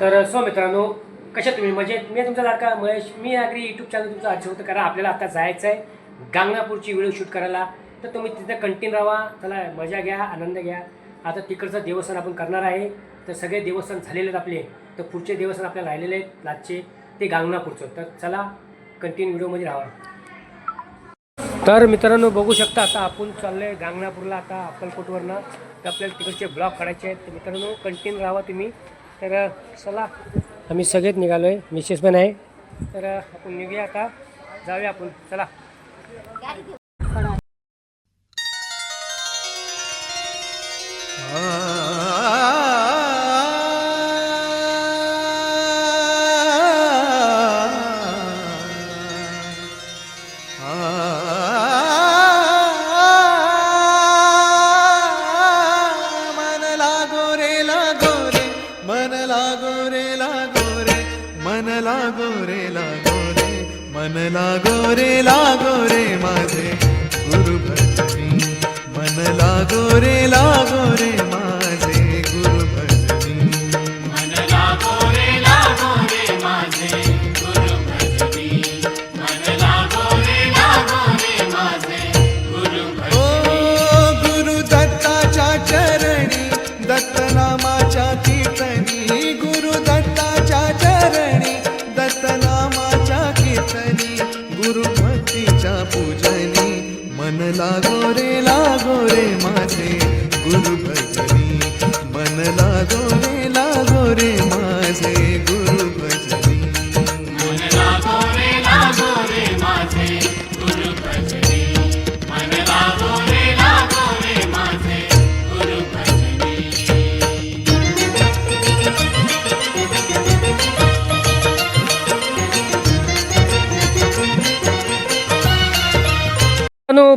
तर सो मित्रांनो कशा तुम्ही? म्हणजे मी तुमचा लाडका महेश. मी अगदी यूट्यूब चॅनल तुमचं आज करा. कारण आपल्याला आता जायचं आहे गांगणापूरची व्हिडिओ शूट करायला. तर तुम्ही तिथं कंटिन्यू राहा. चला मजा घ्या आनंद घ्या. आता तिकडचं देवस्थान आपण करणार आहे. तर सगळे देवस्थान झालेले आहेत आपले. तर पुढचे देवस्थान आपल्याला राहिलेले आहेत लाजचे ते गांगणापूरचं. तर चला कंटिन्यू व्हिडिओमध्ये राहा. तर मित्रांनो बघू शकता आता आपण चाललोय गांगणापूरला आता अक्कलकोटवरनं. तर आपल्याला तिकडचे ब्लॉग काढायचे आहेत. तर मित्रांनो कंटिन्यू राहा तुम्ही. तर चला. आम्ही सगळेच निघालो आहे मिसेस पण आहे. तर आपण निघूया आता. जाऊया आपण. चला. मन लागो रे लागो रे. मन लागो रे लागो रे. मन लागो रे लागो रे माझे. गुरु भजनी मन लागो रे लागो रे माझे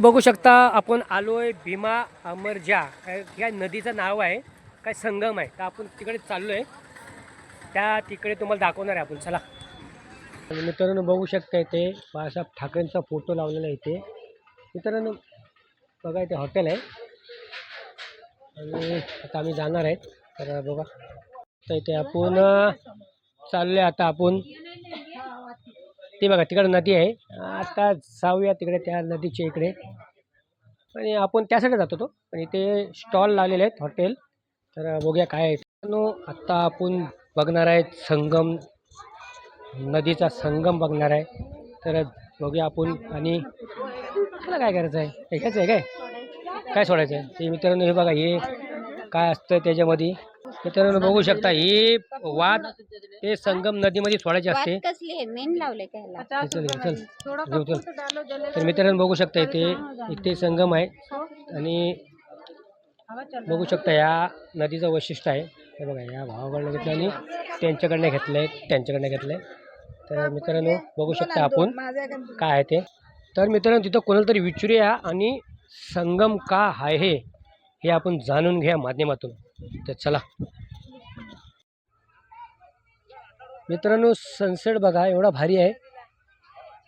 बघू शकता आपण आलो आहे भीमा अमरजा. काय या नदीचं नाव आहे काय संगम आहे. तर आपण तिकडे चाललो आहे त्या तिकडे तुम्हाला दाखवणार आहे आपण. चला. आणि मित्रांनो बघू शकता इथे बाळासाहेब ठाकरेंचा फोटो लावलेला आहे इथे. मित्रांनो बघा इथे हॉटेल आहे. आणि आता आम्ही जाणार आहेत तर बघा तर इथे आपण चाललो आहे आता आपण. ते बघा तिकडे नदी आहे. आता जाऊया तिकडे त्या नदीच्या इकडे. आणि आपण त्यासाठी जातो तो. पण इथे स्टॉल लावलेले आहेत हॉटेल तर बघूया काय आहे. नो आत्ता आपण बघणार आहे संगम. नदीचा संगम बघणार आहे. तर बघूया आपण आणि त्याला काय करायचं आहे? ऐकायचं घ्यायचं आहे काय? काय सोडायचं आहे? ते मित्रांनो हे बघा हे काय असतं त्याच्यामध्ये? मित्रांनो बघू शकता हे वाद ते संगम नदीमध्ये सोडायचे असते. वात कसली आहे? मेन लावले काय ह्याला? चल चल घेऊ चल तर मित्रांनो बघू शकता इथे इथे संगम आहे. आणि बघू शकता या नदीचं वैशिष्ट्य आहे. हे बघा या भावाकडनं घेतलं आणि त्यांच्याकडनं घेतलं आहे त्यांच्याकडनं घेतलं आहे तर मित्रांनो बघू शकता आपण काय आहे ते. तर मित्रांनो तिथं कोणाला तरी विचारूया आणि संगम का आहे हे आपण जाणून घ्या माध्यमातून. तर चला. मित्रांनो सनसेट बघा एवढा भारी आहे.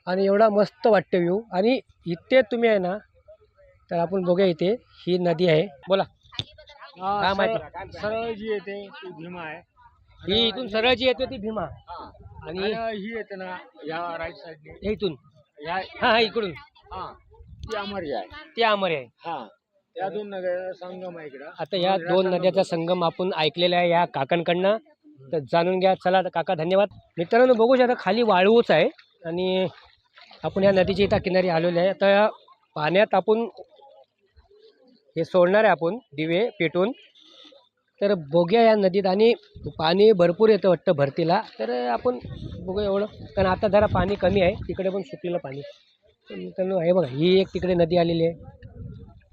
आणि एवढा मस्त वाटतं व्ह्यू आणि इथे तुम्ही आहे ना तर आपण बघूया इथे ही नदी आहे. बोला. काय माहिती? सरळ जी येते ती भीमा आहे. ही इथून सरळ जी येते ती भीमा. आणि आणि ही येते ना या राईट साईडने हे इथून. या हा हा इकडून. हा. ती अमर्या आहे. ते आमरे आहे. हा. त्या दोन नगर संगम आहे इकडं. आता या दोन नद्याचा संगम आपण ऐकलेला आहे या काकांकडनं. तर जाणून घ्या. चला काका धन्यवाद. मित्रांनो बघू शकता खाली वाळूच आहे आणि आपण या नदीच्या इथं किनारी आलेलो आहे. आता या पाण्यात आपण हे सोडणार आहे आपण दिवे पेटून. तर बघूया या नदीत आणि पाणी भरपूर येतं वाटतं भरतीला. तर आपण बघूया एवढं. कारण आता जरा पाणी कमी आहे. तिकडे पण सुकलेलं पाणी. मित्रांनो हे बघा ही एक तिकडे नदी आलेली आहे.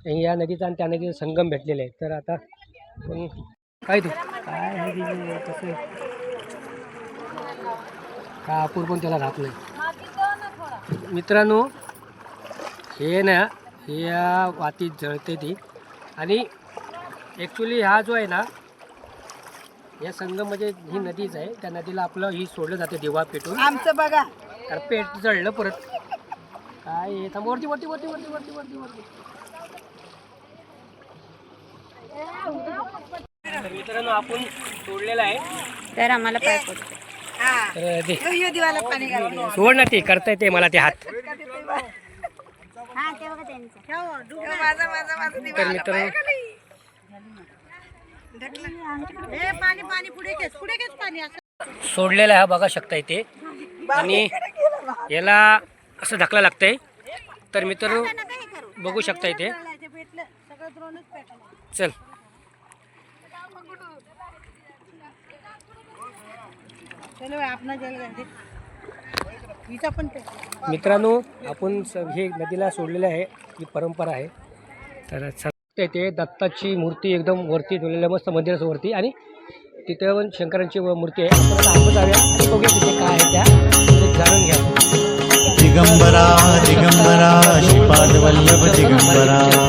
आणि या नदीचा आणि त्या नदीचा संगम भेटलेला आहे. तर आता पण काय तू? काय आहे ते कसं आहे? का आपण पण त्याला राहत नाही. मित्रांनो हे ना हे या वातीत जळते ती. आणि ॲक्च्युली हा जो आहे ना या संगम म्हणजे ही नदीच आहे. त्या नदीला आपलं ही सोडलं जाते दिवा पेटून. आमचं बघा. तर पेट जळलं परत. काय? थांब वरती वरती वरती वरती वरती वरती वरती. तर मित्रांनो आपण सोडलेला आहे. तर आम्हाला पाय पडतो सोड ना ते करता येते मला ते हात. हा ते तर मित्र सोडलेला आहे हा बघा शकता इथे आणि याला असं ढकला लागतंय. तर मित्र बघू शकता इथे चल. मित्रांनो आपण स- हे नदीला सोडलेलं आहे. ही परंपरा आहे. तर सत्य ते दत्ताची मूर्ती एकदम वरती ठेवलेली आहे मस्त मंदिराच्या वरती आणि तिथे पण शंकरांची व- मूर्ती आहे. आपण जाऊया आणि बघूया तिथे काय आहे त्या. जाणून घ्या. दिगंबरा दिगंबरा श्रीपाद वल्लभ दिगंबरा.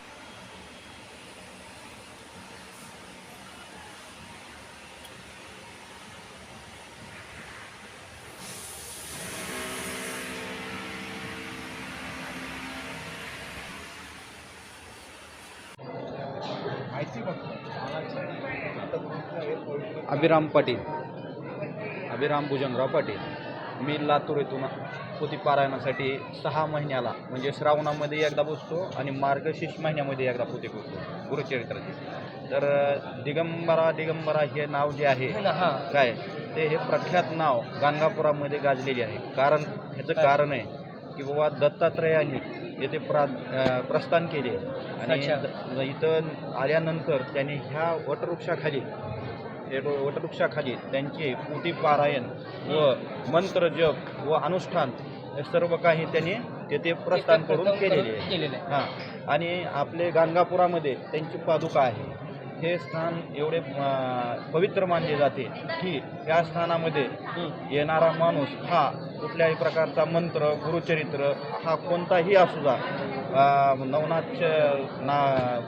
अभिराम पाटील. अभिराम भुजंगराव पाटील. मी लातूर येथून पोथी पारायणासाठी सहा महिन्याला म्हणजे श्रावणामध्ये एकदा बसतो आणि मार्गशीर्ष महिन्यामध्ये एकदा पोथी बसतो गुरुचरित्राची. तर दिगंबरा दिगंबरा हे नाव जे आहे काय? ते हे प्रख्यात नाव गाणगापुरामध्ये गाजलेले आहे. कारण ह्याचं कारण आहे की बाबा दत्तात्रयाने येथे प्रा प्रस्थान केले. आणि इथं आल्यानंतर त्यांनी ह्या वटवृक्षाखाली वटवृक्षाखाली त्यांचे पोटी पारायण व मंत्र जप व अनुष्ठान हे सर्व काही त्यांनी तेथे प्रस्थान करून केलेले आहे. हां. आणि आपले गाणगापुरामध्ये त्यांची पादुका आहे. हे स्थान एवढे पवित्र मानले जाते की या स्थानामध्ये येणारा माणूस हा कुठल्याही प्रकारचा मंत्र गुरुचरित्र हा कोणताही असू जा नवनाथ ना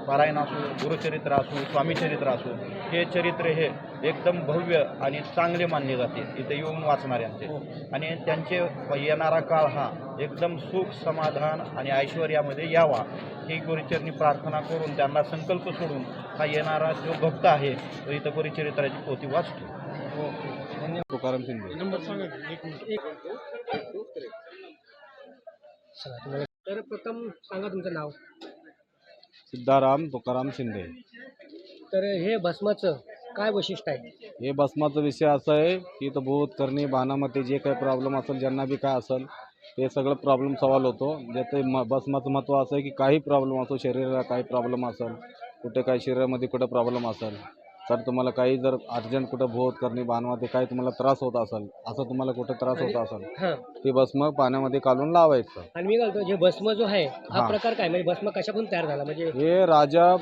पारायण असू गुरुचरित्र असू स्वामीचरित्र असू हे चरित्र हे एकदम भव्य आणि चांगले मानले जाते. इथे येऊन वाचणाऱ्यांचे. आणि त्यांचे येणारा काळ हा एकदम सुख समाधान आणि ऐश्वर्यामध्ये यावा. ही गुरुचरणी प्रार्थना करून त्यांना संकल्प सोडून हा येणारा जो भक्त आहे तो इथं गुरुचरित्राची पोथी वाचतो. हो, हो. तुकाराम शिंदे चला, तुम्हाला- तर प्रथम सांगा तुमचं नाव. सिद्धाराम तुकाराम शिंदे. तर हे भस्माचं काय वैशिष्ट्य आहे? हे भस्माचा विषय असा आहे की इथं भूत करणी बाणामध्ये जे काही प्रॉब्लेम असेल ज्यांना बी काय असेल ते सगळं प्रॉब्लेम सॉल्व्ह होतो. ज्याचं म भस्माचं महत्त्व असं आहे की काही प्रॉब्लेम असो शरीराला काही प्रॉब्लेम असेल कुठे काही शरीरामध्ये कुठं प्रॉब्लेम असेल तर तुम्हाला काही जर अर्जंट कुठं भूत करणी बाणामध्ये काही तुम्हाला त्रास होत असेल असं तुम्हाला कुठं त्रास होत असेल हां. ते भस्म पाण्यामध्ये काढून लावायचं. आणि मी म्हणतो जे भस्म जो आहे हा हां. प्रकार काय? म्हणजे भस्म कशापासून तयार झाला? म्हणजे हे राजा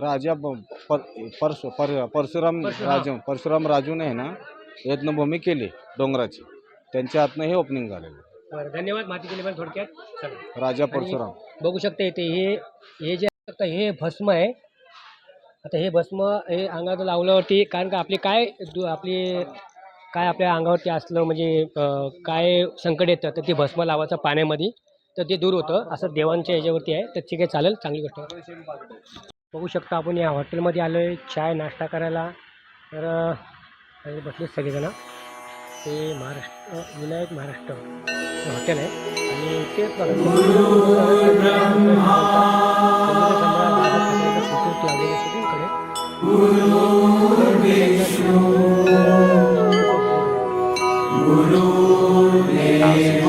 राजा ब- पर, परश पर परशुराम परशुराम. राजू परशुराम राजूने आहे ना यज्ञभूमी केली डोंगराची. त्यांच्या हातनं हे ओपनिंग झालेलं. बरं धन्यवाद माहिती दिल्याबद्दल थोडक्यात. चला राजा परशुराम. बघू शकता इथे हे हे जे हे भस्म आहे आता हे भस्म हे अंगात लावल्यावरती कारण का आपली काय दु- आपली काय आपल्या अंगावरती असलं म्हणजे अं, काय संकट येतं तर ते भस्म लावायचं पाण्यामध्ये तर ते दूर होतं. असं देवांच्या याच्यावरती आहे तर ठीक आहे चालेल चांगली गोष्ट आहे. बघू शकता आपण या हॉटेलमध्ये आलो आहे चाय नाश्ता करायला. तर अं, हे बसले सगळेजण. ते महाराष्ट्र विनायक महाराष्ट्र हे हॉटेल आहे. आणि ते Guru Vishnu Guru Vishnu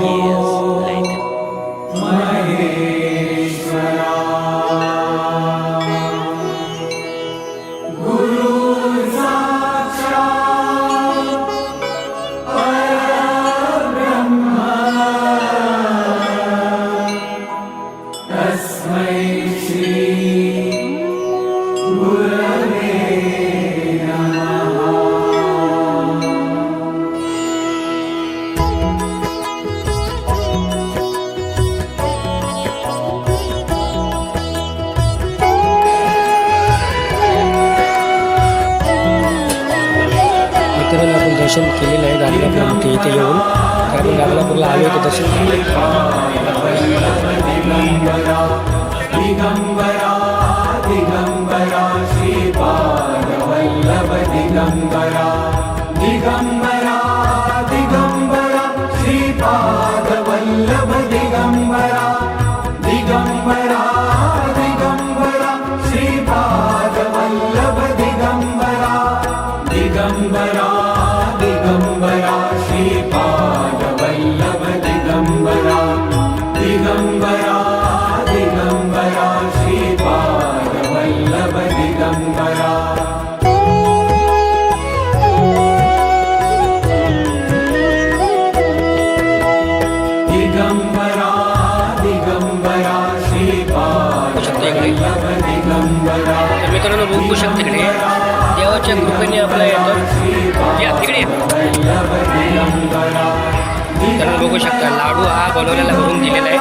दर्शन केलेलं आहे गाणगापूरमध्ये इथे येऊन तर आपण गाणगापूरला आलो होतो दर्शन करायला. बघू शकता इकडे तर मित्रांनो बघू शकता इकडे देवाच्या कृपेने आपला येतो. या तिकडे. तर बघू शकता लाडू हा बनवलेला करून दिलेला आहे.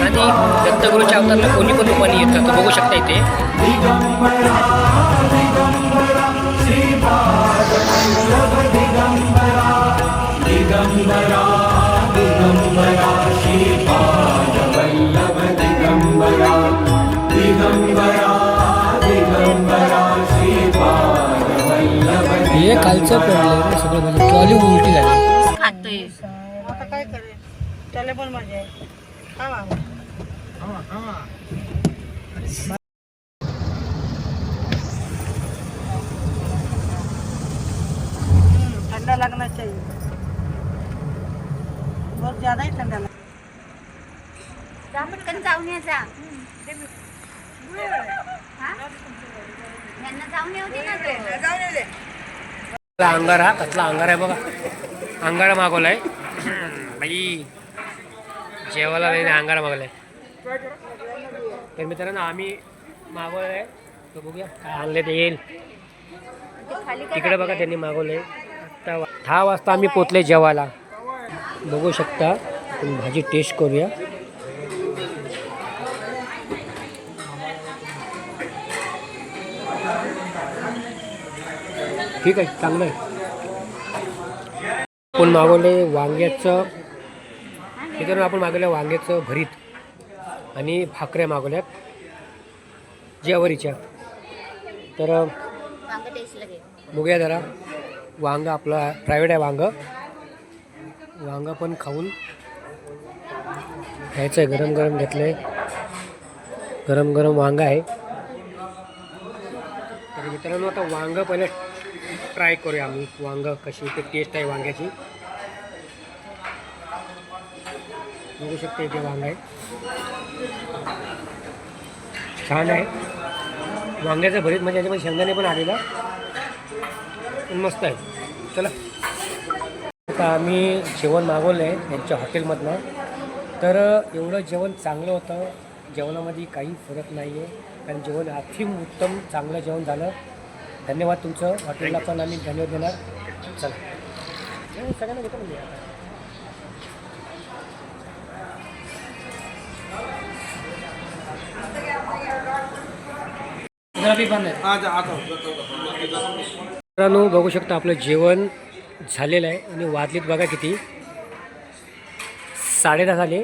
आणि दत्तगुरूच्या अवतारला कोणी कोणी पाणी येतं तर बघू शकता इथे. हे कालचं पडलं सगळं म्हणजे ट्रॉली उलटी झाली. खातोय. आता काय करेल? त्याला पण मजा आहे हा मामा हम्म, बहुत ज्यादा ही ठंडा लग जा पटकन जाऊन या जा. हा? यांना जाऊन येऊ दे ना तो. कसला अंगारा कसला अंगारा आहे बघा. अंगारा मागवलाय. बाई. जेवायला नाही अंगारा मागवलाय. तर मित्रांनो आम्ही मागवलंय. तर बघूया काय आणले ते येईल. ते तिकडे बघा त्यांनी मागवलंय. आत्ता दहा वाजता आम्ही पोचले जेवायला. बघू शकता. आपण भाजी टेस्ट करूया. ठीक आहे चांगलं आहे. आपण मागवले वांग्याचं. मित्रांनो आपण मागवलं वांग्याचं भरीत. आणि भाकऱ्या मागवल्यात. जेवारीच्या तर बघूया जरा. वांग आपलं प्रायव्हेट आहे वांग. वांगा पण खाऊन घ्यायचं आहे गरम गरम घेतलं आहे गरम गरम वांगा आहे. तर मित्रांनो आता वांगं पहिले ट्राय करूया आम्ही. वांगं कशी ते टेस्ट आहे वांग्याची. बघू शकते इथे वांग आहे. छान आहे. वांग्याचं भरीत म्हणजे याच्यामध्ये शेंगदाणे पण आलेलं पण मस्त आहे. चला. आता आम्ही जेवण मागवलं आहे यांच्या हॉटेलमधनं. तर एवढं जेवण चांगलं होतं. जेवणामध्ये काही फरक नाही आहे कारण जेवण अतिम उत्तम चांगलं जेवण झालं. धन्यवाद तुमचं. हॉटेलला पण आम्ही धन्यवाद देणार. चला. सगळ्यांना घेतो म्हणजे आता मित्रांनो बघू शकता आपलं जेवण. झालेलं आहे. आणि वाजलीत बघा किती. साडेदहा झाले.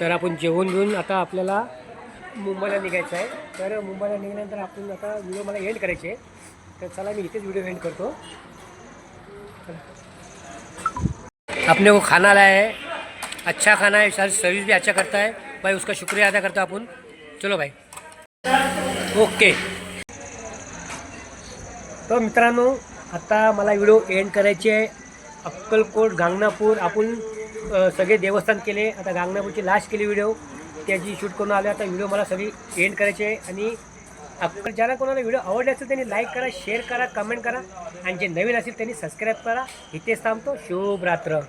तर आपण जेवण घेऊन आता आपल्याला मुंबईला निघायचं आहे. तर मुंबईला निघाल्यानंतर आपण आता व्हिडिओ मला एंड करायचे आहे. तर चला मी इथेच व्हिडिओ एंड करतो. अपने को खाना लाया है. अच्छा खाना है. सारी सर्विस भी अच्छा करता है. भाई उसका शुक्रिया अदा करता अपन. चलो भाई. ओके तर मित्रांनो आता मला व्हिडिओ एंड करायची आहे. अक्कलकोट गांगणापूर. आपण सगळे देवस्थान केले. आता गांगणापूरची लास्ट केली व्हिडिओ त्याची शूट करून आले आता व्हिडिओ मला सगळी एंड करायची आहे. आणि अक्कल ज्याला कोणाला व्हिडिओ आवडले असेल त्यांनी लाईक करा शेअर करा कमेंट करा. आणि जे नवीन असेल त्यांनी सबस्क्राईब करा. इथेच थांबतो. शुभ रात्र